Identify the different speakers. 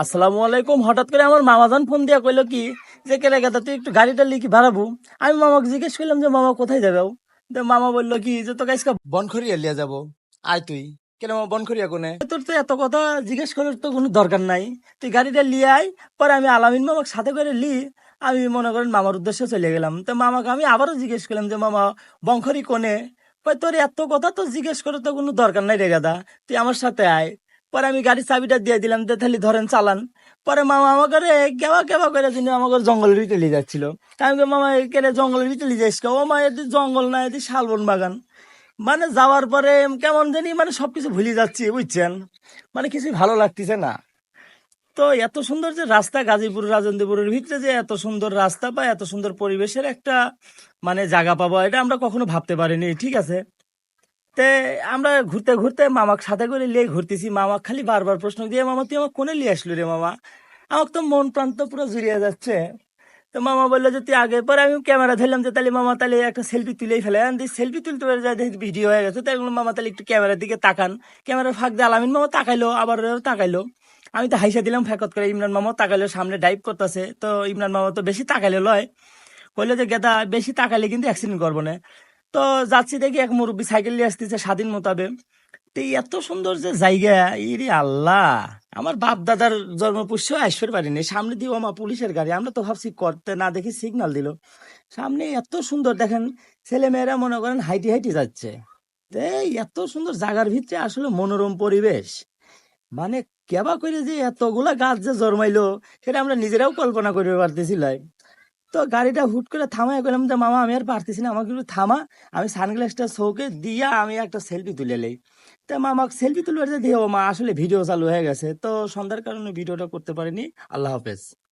Speaker 1: আসসালামু আলাইকুম। হঠাৎ করে আমার মামাজান ফোন দিয়া কইলো কি, যে কেলে গেতা তুই একটু গাড়িটা লিখি ভাড়াবো আমি মামাকে জিজ্ঞেস করলাম যে, মামা কোথায় যাবে তো মামা বলল কি, যে তোকে আজকে বনখরিয়া লিয়া যাব। আয় তুই। কেন কোনে? তোর তো এত কথা জিজ্ঞেস করার তো কোনো দরকার নাই। তুই গাড়িটা লিয়ে আয়, পরে আমি আলামিন মামাকে সাথে করে লি, আমি মনে করেন মামার উদ্দেশ্যে চলে গেলাম। তো মামাকে আমি আবারও জিজ্ঞেস করলাম যে, মামা বংখরি কোনে? তোর এত কথা তো জিজ্ঞেস করার তো কোনো দরকার নাই রে গাদা। তুই আমার সাথে আয়। পরে আমি গাড়ির চাবিটা দিয়ে দিলাম যে তাহলে ধরেন চালান। পরে মামা আমাকে কেবা কেবা করে তিনি আমাকে জঙ্গলের ভিতরে নিয়ে যাচ্ছিল। আমি মামা কেন জঙ্গলের ভিতরে নিয়ে যাইস ও মা এটি জঙ্গল না এটি শালবন বাগান। মানে যাওয়ার পরে কেমন জানি মানে সবকিছু ভুলে যাচ্ছি, বুঝছেন? মানে কিছু ভালো লাগতেছে না। তো এত সুন্দর যে রাস্তা, গাজীপুর, রাজেন্দ্রপুরের ভিতরে যে এত সুন্দর রাস্তা বা এত সুন্দর পরিবেশের একটা মানে জায়গা পাবো, এটা আমরা কখনো ভাবতে পারিনি, ঠিক আছে? তে আমরা ঘুরতে ঘুরতে মামাক সাথে করে লিয়ে ঘুরতেছি। মামা খালি বারবার প্রশ্ন দিয়ে, মামা, তুই আমার কোনে লিয়ে আসলো রে মামা? আমার তো মন প্রান্ত পুরো জুড়িয়ে যাচ্ছে। তো মামা বলল যে, তুই আগে পরে আমি ক্যামেরা ধরলাম যে, তাহলে মামা তাহলে একটা সেলফি তুলেই ফেলে। সেলফি তুলতে পারে দেখি ভিডিও হয়ে গেছে। তাই মামা তাহলে একটু ক্যামেরার দিকে তাকান। ক্যামেরার ফাঁক দিয়ে আলামিন মামা তাকাইলো, আবার তাকাইলো। আমি তো হাইসা দিলাম ফেকত করে ইমরান মামা তাকাইলো, সামনে ডাইভ করতেছে। তো ইমরান মামা তো বেশি তাকাইলে লয়। কইলো যে, গেদা, বেশি তাকাইলে কিন্তু অ্যাক্সিডেন্ট করব না। তো যাচ্ছি দেখি এক মুরব্বী সাইকেল নিয়ে আসতেছে স্বাধীন মোতাবেক। তো এত সুন্দর যে জায়গা, ইরে আল্লাহ! আমার বাপ দাদার জন্মপুষ্য আসতে পারিনি সামনে দিয়ে আমার পুলিশের গাড়ি। আমরা তো ভাবছি করতে না দেখি সিগন্যাল দিল। সামনে এত সুন্দর, দেখেন ছেলে মেয়েরা মনে করেন হাইটি হাইটি যাচ্ছে। এত সুন্দর জায়গার ভিতরে আসলে মনোরম পরিবেশ। মানে কেবা করে যে এতগুলা গাছ যে জন্মাইলো, সেটা আমরা নিজেরাও কল্পনা করতে পারতেছিলাই তো গাড়িটা হুট করে থামায় গেলাম যে, মামা, আমি আর পারতেছি না, আমাকে একটু থামা। আমি সানগ্লাসটা শোকে দিয়া আমি একটা সেলফি তুলে লই। তা মামাকে সেলফি তুলে দিয়ে, ও মা, আসলে ভিডিও চালু হয়ে গেছে। তো সন্ধ্যার কারণে ভিডিওটা করতে পারিনি। আল্লাহ হাফেজ।